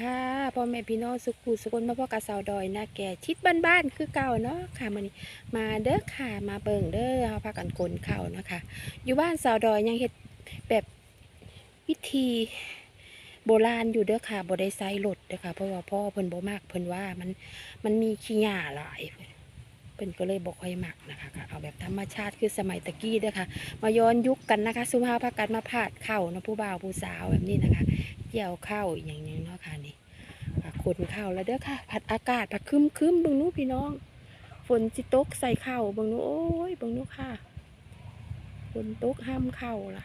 ค่ะพ่อแม่พี่น้องสุขุสุคนมาพ่อกระสาวดอยนะแก่ชิดบ้านๆคือเก่าเนาะค่ะมันมาเด้อค่ะมาเบิ่งเด้อเฮาพากันกลนข้าวนะคะ อยู่บ้านสาวดอยยังเฮ็ดแบบวิธีโบราณอยู่เด้อค่ะบ่ได้ใส่รถเด้อค่ะเพราะว่าพ่อเพิ่นบ่มักเพิ่นว่ามันมันมีขี้หญ้าหลายเพิ่นก็เลยบ่ค่อยมักนะคะก็เอาแบบธรรมชาติคือสมัยตะกี้เด้อค่ะ มาย้อนยุคกันนะคะสุภาพพากันมาพาดเข้านะผู้บ่าวผู้สาวแบบนี้นะคะเกี่ยวข้าวอย่างนี้ ขนข้าวแล้วเด้อค่ะ ผัดอากาศผัดคึมคึมบางนู้พี่น้อง ฝนจิตกใส่ข้าวบางนู้โอ้ยบางนู้ค่ะ ฝนตกห้ามเข้าล่ะ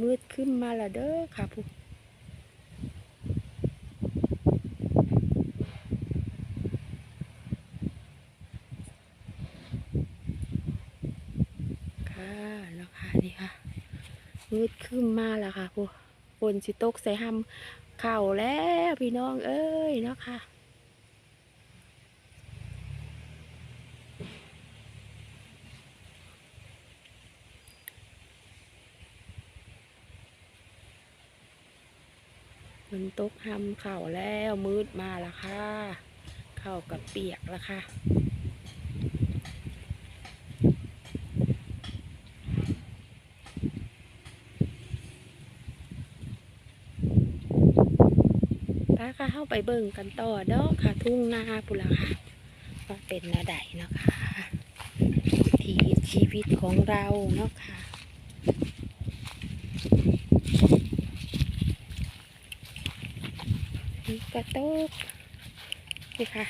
มืดขึ้นมาและเด้อค่ะผู้ ค่ะเนาะค่ะนี่ค่ะมืดขึ้นมาแล้วค่ะผู้ฝนสิตกใส่ห้ำเข่าแล้วพี่น้องเอ้ยเนาะค่ะฝนตกห้ำเข่าแล้วมืดมาแล้วค่ะ เข่ากับเปียกแล้วค่ะ ป้าค่ะเข้าไปเบิ่งกันต่อเนาะค่ะ ทุ่งนาปุระค่ะว่าเป็นนาใดเนาะค่ะวิถีชีวิตของเราเนาะค่ะนี่กระตุกนี่ค่ะ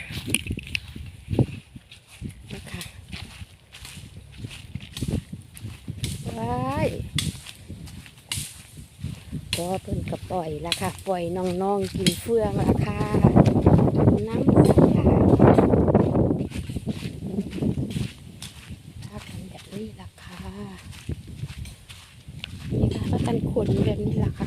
ว้าย ก็เพิ่นก็ปล่อยละค่ะ ปล่อยน้องๆกินเฟืองละค่ะน้ำสักค่ะถ้ากันแบบนี้ละค่ะนี่ค่ะถ้ากันขนแบบนี้ละค่ะ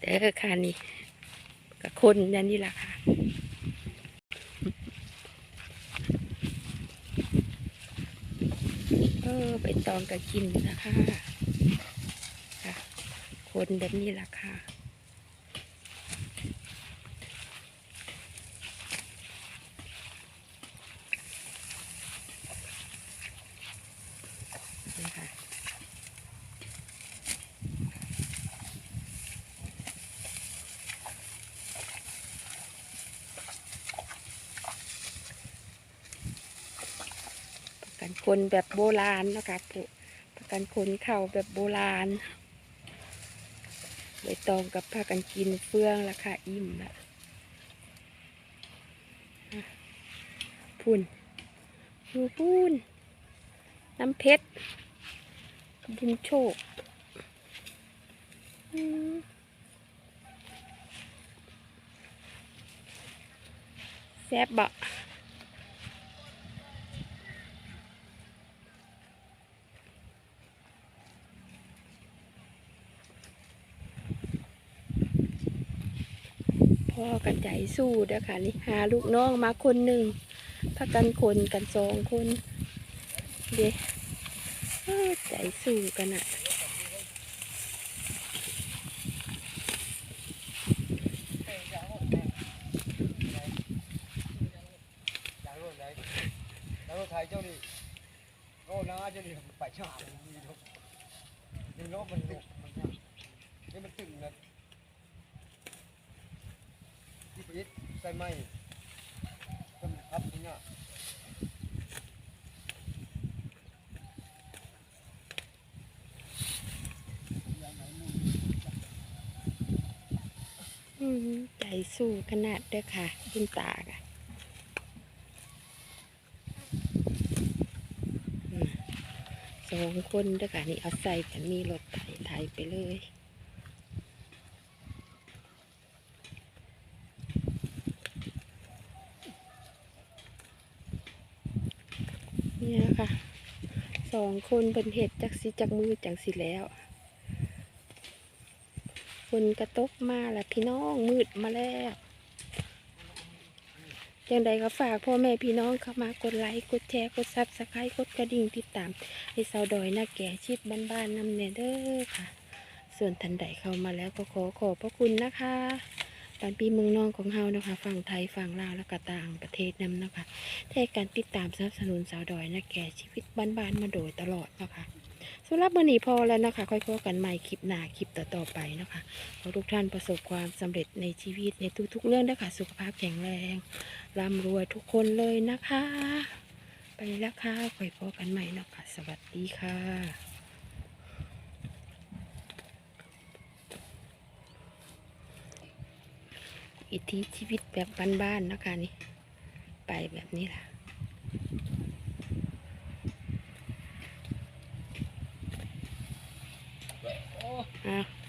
เด้อค่ะนี่กับคนอย่างนี้ล่ะค่ะเอไปตองกับกินนะคะค่ะ คนแบบนี้ล่ะค่ะนี่ค่ะ ประกัน คนแบบโบราณนะคะปุ๊ประกันคนเข่าแบบโบราณใบตองกับพากันกินเฟืองราคาอิ่มละพุ่นดูพุ่นน้ำเพชรบุญโชคแซ่บบ่ พ่อกันใจสู้เด้อค่ะนี่หาลูกน้องมาคนหนึ่งพักกันคนกันสองคนเด้เอ้อใจสู้กันอะอย่างรถไหนแล้วรถไทยเจ้านี่โอ้น้าเจ้านี่ไปชามีรถมีรถมันตึกมันยากนี่มันตึงนะ ที่ปิดใส่ไม้ก็มันทับนี่เนี่ยใจสู้ขนาดเด้อค่ะคุณตาค่ะสองคนเด้อค่ะ นี่เอาใส่กันมีรถไถไถไปเลยค่ะ สองคนเป็นเห็ดจากสิจากมือจากสิแล้วฝนกระตกมาแล้วพี่น้องมืดมาแล้วจังใดก็ฝากพ่อแม่พี่น้องเข้ามากดไลค์กดแชร์กดซับสไครต์กดกระดิ่งติดตามให้สาวดอยหน้าแก่ชิดบ้านๆนำเนเด้อค่ะ ส่วนทันใดเข้ามาแล้วก็ขอขอบพระคุณนะคะ ตอนปีเมืองนองของเฮานะคะฝั่งไทยฝั่งลาวและก็ต่างประเทศนำนะคะได้การติดตามสนับสนุนสาวดอยน้าแก่ชีวิตบ้านๆมาโดยตลอดนะคะสำหรับวันนี้พอแล้วนะคะ ค่อยพบกันใหม่คลิปหน้าคลิปต่อๆไปนะคะขอทุกท่านประสบความสำเร็จในชีวิตในทุกๆเรื่องด้วยค่ะสุขภาพแข็งแรงร่ำรวยทุกคนเลยนะคะ ไปแล้วค่ะค่อยพบกันใหม่นะคะสวัสดีค่ะ อิถีชีวิตแบบบ้านๆนะคะนี่ ไปแบบนี้ล่ะ อะ